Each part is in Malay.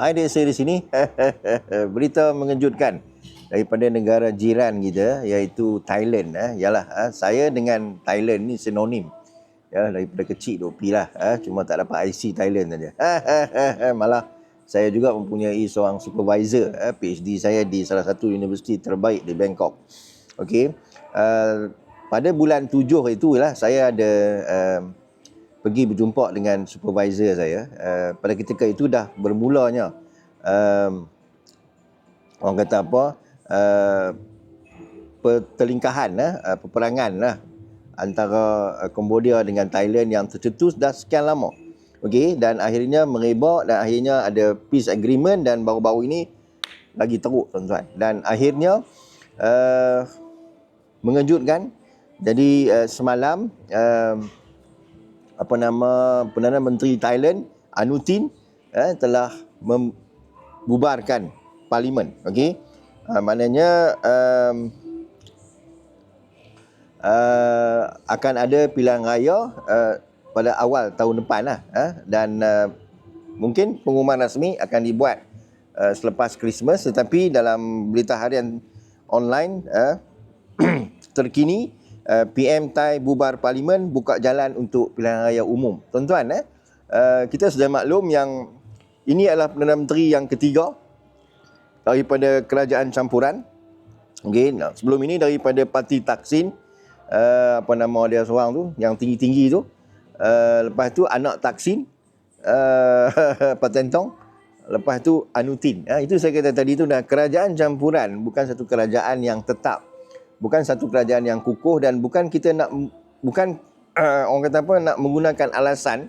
Hai dia saya di sini. Berita mengejutkan daripada negara jiran kita iaitu Thailand eh. Yalah, eh, saya dengan Thailand ni sinonim. Ya, daripada kecil duk pi lah. Eh. Cuma tak dapat IC Thailand saja. Malah saya juga mempunyai seorang supervisor eh, PhD saya di salah satu universiti terbaik di Bangkok. Okey. Uh, pada bulan tujuh itu lah saya ada uh, pergi berjumpa dengan supervisor saya. Uh, pada ketika itu dah bermulanya um, orang kata apa uh, pertelingkahan uh, peperangan lah antara uh, Cambodia dengan Thailand yang tercetus dah sekian lama. Okey dan akhirnya merebak dan akhirnya ada peace agreement dan baru-baru ini lagi teruk tuan-tuan. Dan akhirnya uh, mengejutkan jadi uh, semalam uh, apa nama Perdana Menteri Thailand Anutin eh, telah membubarkan parlimen. Okey? Uh, maknanya um, uh, akan ada pilihan raya uh, pada awal tahun depan lah uh, dan uh, mungkin pengumuman rasmi akan dibuat uh, selepas Christmas tetapi dalam berita harian online uh, terkini uh, PM Thai bubar parlimen buka jalan untuk pilihan raya umum. Tuan-tuan eh uh, kita sudah maklum yang ini adalah Perdana Menteri yang ketiga daripada kerajaan campuran. Okey, nah, sebelum ini daripada parti Taksin uh, apa nama dia seorang tu yang tinggi-tinggi tu. Uh, lepas tu anak Taksin uh, Patentong lepas tu Anutin. Ha, itu saya kata tadi tu dah kerajaan campuran bukan satu kerajaan yang tetap bukan satu kerajaan yang kukuh dan bukan kita nak bukan uh, orang kata apa nak menggunakan alasan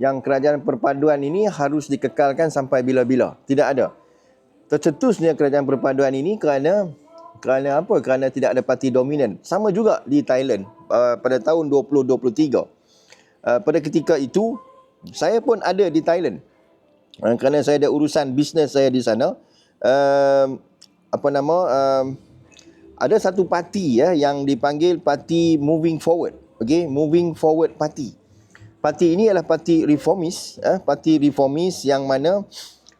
yang kerajaan perpaduan ini harus dikekalkan sampai bila-bila. Tidak ada. Tercetusnya kerajaan perpaduan ini kerana kerana apa? Kerana tidak ada parti dominan. Sama juga di Thailand uh, pada tahun 2023. Uh, pada ketika itu saya pun ada di Thailand. Uh, kerana saya ada urusan bisnes saya di sana. Uh, apa nama? Uh, ada satu parti ya yang dipanggil parti Moving Forward. Okey, Moving Forward Party. Parti ini adalah parti reformis, eh, parti reformis yang mana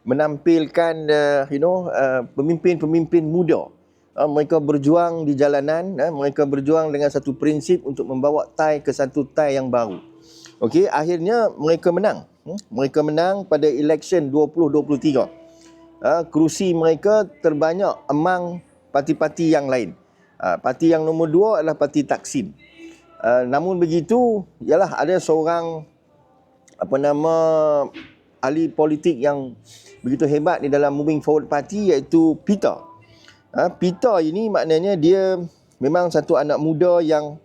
menampilkan uh, you know uh, pemimpin-pemimpin muda. Uh, mereka berjuang di jalanan, uh, mereka berjuang dengan satu prinsip untuk membawa Thai ke satu Thai yang baru. Okey, akhirnya mereka menang. Hmm? Mereka menang pada election 2023. Uh, kerusi mereka terbanyak among parti-parti yang lain. Uh, parti yang nombor dua adalah parti Taksin. Uh, namun begitu, ialah ada seorang apa nama ahli politik yang begitu hebat di dalam Moving Forward Party iaitu Peter. Uh, Peter ini maknanya dia memang satu anak muda yang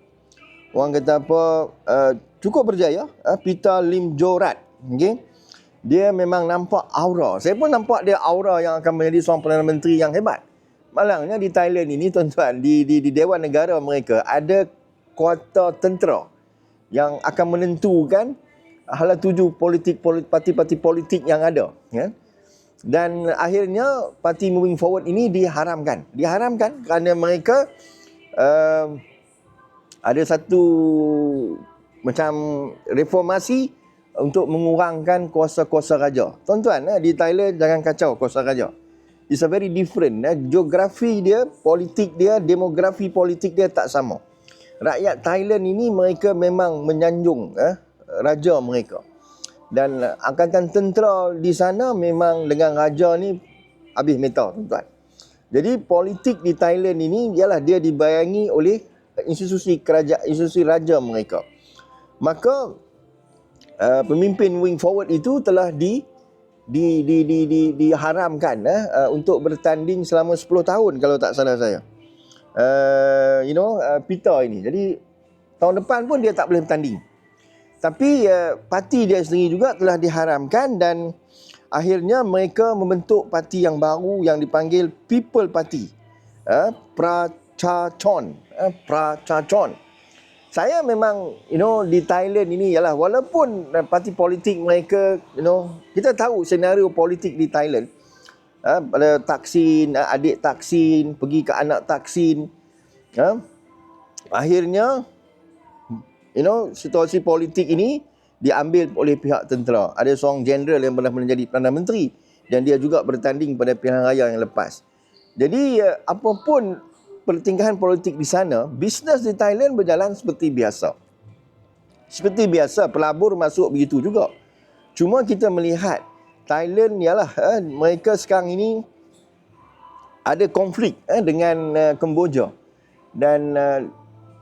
orang kata apa uh, cukup berjaya. Uh, Peter Lim Jorat. Okay? Dia memang nampak aura. Saya pun nampak dia aura yang akan menjadi seorang Perdana Menteri yang hebat. Malangnya di Thailand ini tuan-tuan di, di di Dewan Negara mereka ada kuarta tentera yang akan menentukan hala tuju politik parti-parti politik yang ada ya. Dan akhirnya parti Moving Forward ini diharamkan. Diharamkan kerana mereka uh, ada satu macam reformasi untuk mengurangkan kuasa-kuasa raja. Tuan-tuan, eh, di Thailand jangan kacau kuasa raja is a very different. Eh. Geografi dia, politik dia, demografi politik dia tak sama. Rakyat Thailand ini mereka memang menyanjung eh, raja mereka. Dan angkatan tentera di sana memang dengan raja ni habis metal tuan-tuan. Jadi politik di Thailand ini ialah dia dibayangi oleh institusi kerajaan institusi raja mereka. Maka uh, pemimpin wing forward itu telah di di di di di diharamkan eh, uh, untuk bertanding selama 10 tahun kalau tak salah saya. Uh, you know uh, Peter ini. Jadi tahun depan pun dia tak boleh bertanding. Tapi uh, parti dia sendiri juga telah diharamkan dan akhirnya mereka membentuk parti yang baru yang dipanggil People Party. Uh, Prachachon. Uh, Prachachon saya memang you know di Thailand ini ialah walaupun parti politik mereka you know kita tahu senario politik di Thailand. Ha, pada Taksin adik Taksin pergi ke anak Taksin ha, akhirnya you know situasi politik ini diambil oleh pihak tentera. Ada seorang jenderal yang pernah menjadi perdana menteri dan dia juga bertanding pada pilihan raya yang lepas. Jadi uh, apapun pertingkahan politik di sana, bisnes di Thailand berjalan seperti biasa. Seperti biasa, pelabur masuk begitu juga. Cuma kita melihat Thailand ialah eh, mereka sekarang ini ada konflik eh, dengan uh, Kemboja. Dan uh,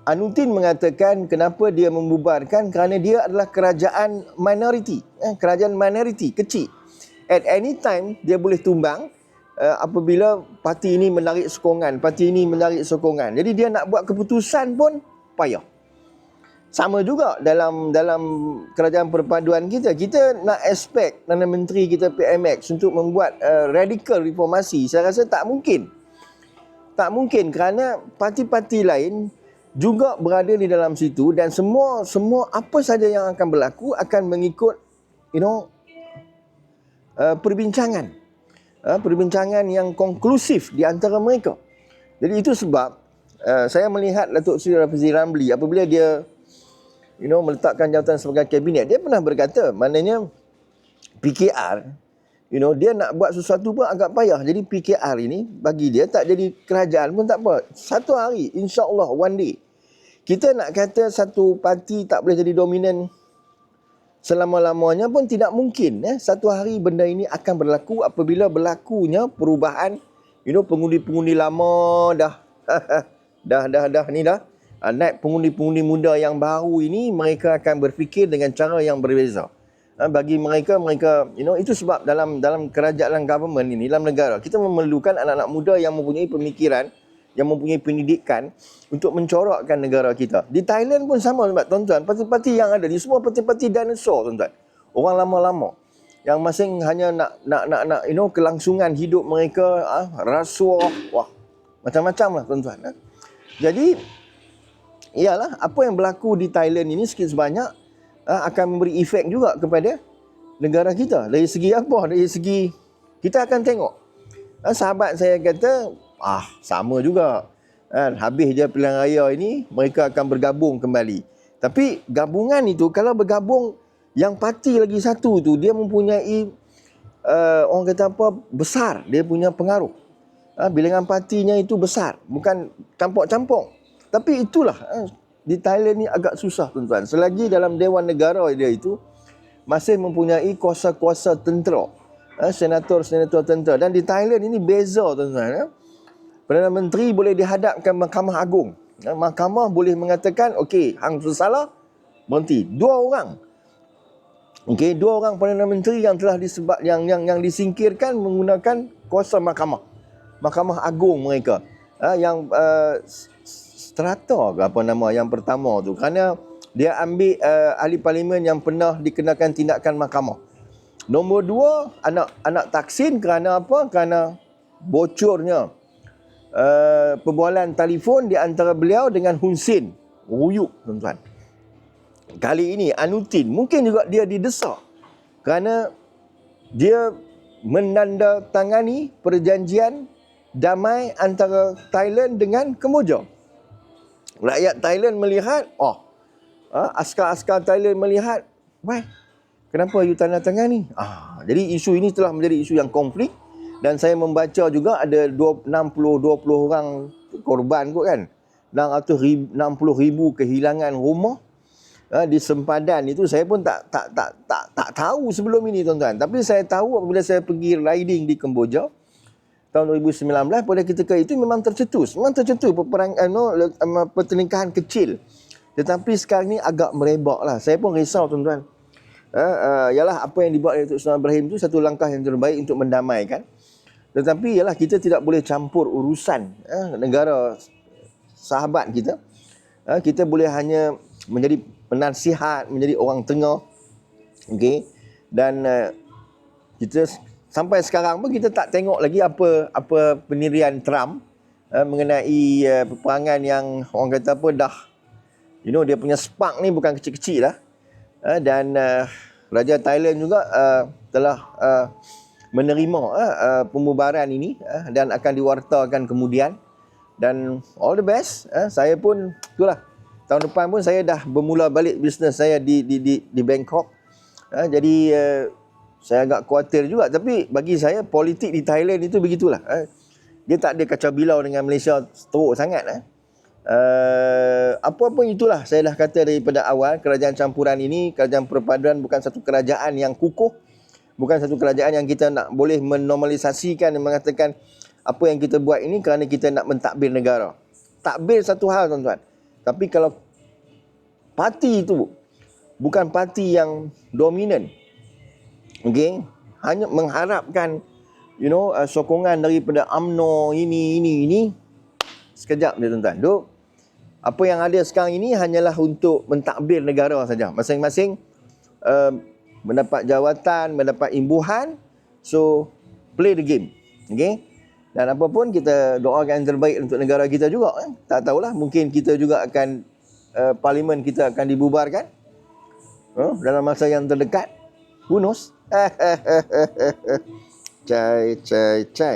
Anutin mengatakan kenapa dia membubarkan kerana dia adalah kerajaan minoriti, eh, kerajaan minoriti kecil. At any time dia boleh tumbang uh, apabila parti ini menarik sokongan, parti ini menarik sokongan. Jadi dia nak buat keputusan pun payah. Sama juga dalam dalam kerajaan perpaduan kita, kita nak expect Perdana Menteri kita PMX untuk membuat uh, radical reformasi. Saya rasa tak mungkin. Tak mungkin kerana parti-parti lain juga berada di dalam situ dan semua semua apa saja yang akan berlaku akan mengikut you know uh, perbincangan uh, perbincangan yang konklusif di antara mereka. Jadi itu sebab uh, saya melihat Datuk Seri Rafizi Ramli apabila dia you know meletakkan jawatan sebagai kabinet dia pernah berkata maknanya PKR you know dia nak buat sesuatu pun agak payah. Jadi PKR ini bagi dia tak jadi kerajaan pun tak apa. Satu hari insya-Allah one day kita nak kata satu parti tak boleh jadi dominan selama-lamanya pun tidak mungkin eh satu hari benda ini akan berlaku apabila berlakunya perubahan. You know pengundi-pengundi lama dah dah dah dah ni dah uh, naik pengundi-pengundi muda yang baru ini mereka akan berfikir dengan cara yang berbeza. Uh, bagi mereka mereka you know itu sebab dalam dalam kerajaan government ini dalam negara kita memerlukan anak-anak muda yang mempunyai pemikiran yang mempunyai pendidikan untuk mencorokkan negara kita. Di Thailand pun sama sebab tuan-tuan, parti-parti yang ada di semua parti-parti dinosaur tuan-tuan. Orang lama-lama yang masing hanya nak nak nak nak you know kelangsungan hidup mereka ah rasuah wah macam-macam lah tuan-tuan ah. Jadi iyalah apa yang berlaku di Thailand ini sikit sebanyak ah, akan memberi efek juga kepada negara kita. Dari segi apa? Dari segi kita akan tengok. Ah, sahabat saya kata ah sama juga. Kan habis dia pilihan raya ini mereka akan bergabung kembali. Tapi gabungan itu kalau bergabung yang parti lagi satu tu dia mempunyai uh, orang kata apa besar. Dia punya pengaruh. Ha, bilangan partinya itu besar. Bukan campur-campur. Tapi itulah ha, di Thailand ni agak susah tuan-tuan. Selagi dalam Dewan Negara dia itu masih mempunyai kuasa-kuasa tentera. Ha, senator-senator tentera. Dan di Thailand ini beza tuan-tuan ha. Perdana Menteri boleh dihadapkan Mahkamah Agung. Mahkamah boleh mengatakan, okey, hang salah, berhenti. Dua orang. Okey, dua orang Perdana Menteri yang telah disebab yang yang yang disingkirkan menggunakan kuasa mahkamah. Mahkamah Agung mereka. Ha, yang uh, strata ke apa nama yang pertama tu. Kerana dia ambil uh, ahli parlimen yang pernah dikenakan tindakan mahkamah. Nombor dua, anak anak taksin kerana apa? Kerana bocornya uh, perbualan telefon di antara beliau dengan Hun Sen. Ruyuk, tuan-tuan. Kali ini Anutin mungkin juga dia didesak kerana dia menandatangani perjanjian damai antara Thailand dengan Kemboja. Rakyat Thailand melihat, oh, ha, askar-askar Thailand melihat, why? Kenapa you tanda tangan ni? Ah, jadi isu ini telah menjadi isu yang konflik dan saya membaca juga ada 60 20 orang korban kot kan. 600 60 ribu kehilangan rumah uh, di sempadan itu saya pun tak tak tak tak tak tahu sebelum ini tuan-tuan. Tapi saya tahu apabila saya pergi riding di Kemboja tahun 2019 pada ketika itu memang tercetus. Memang tercetus peperang uh, no, pertelingkahan kecil. Tetapi sekarang ni agak merebak lah. Saya pun risau tuan-tuan. Uh, uh, yalah apa yang dibuat oleh Sultan Ibrahim itu satu langkah yang terbaik untuk mendamaikan tetapi ialah kita tidak boleh campur urusan eh, negara sahabat kita. Eh, kita boleh hanya menjadi penasihat, menjadi orang tengah. Okey. Dan eh, kita sampai sekarang pun kita tak tengok lagi apa apa penirian Trump eh, mengenai eh, peperangan yang orang kata apa dah you know dia punya spark ni bukan kecil-kecil lah. Eh, dan eh, Raja Thailand juga uh, telah uh, menerima uh, uh, pembubaran ini uh, dan akan diwartakan kemudian. Dan all the best uh, saya pun itulah. Tahun depan pun saya dah bermula balik bisnes saya di di di di Bangkok. Uh, jadi uh, saya agak khawatir juga. Tapi bagi saya politik di Thailand itu begitulah eh. dia tak ada kacau bilau dengan Malaysia teruk sangat eh. Uh, apa-apa itulah saya dah kata daripada awal. Kerajaan campuran ini kerajaan perpaduan bukan satu kerajaan yang kukuh bukan satu kerajaan yang kita nak boleh menormalisasikan dan mengatakan apa yang kita buat ini kerana kita nak mentadbir negara. Takbir satu hal tuan-tuan. Tapi kalau parti itu bukan parti yang dominan okey hanya mengharapkan you know uh, sokongan daripada AMNO ini ini ini sekejap dia tuan-tuan. Duk apa yang ada sekarang ini hanyalah untuk mentadbir negara saja. Masing-masing uh, mendapat jawatan mendapat imbuhan so play the game. Okey dan apa pun kita doakan yang terbaik untuk negara kita juga eh. tak tahulah mungkin kita juga akan uh, parlimen kita akan dibubarkan uh, dalam masa yang terdekat. Who knows? Cai cai cai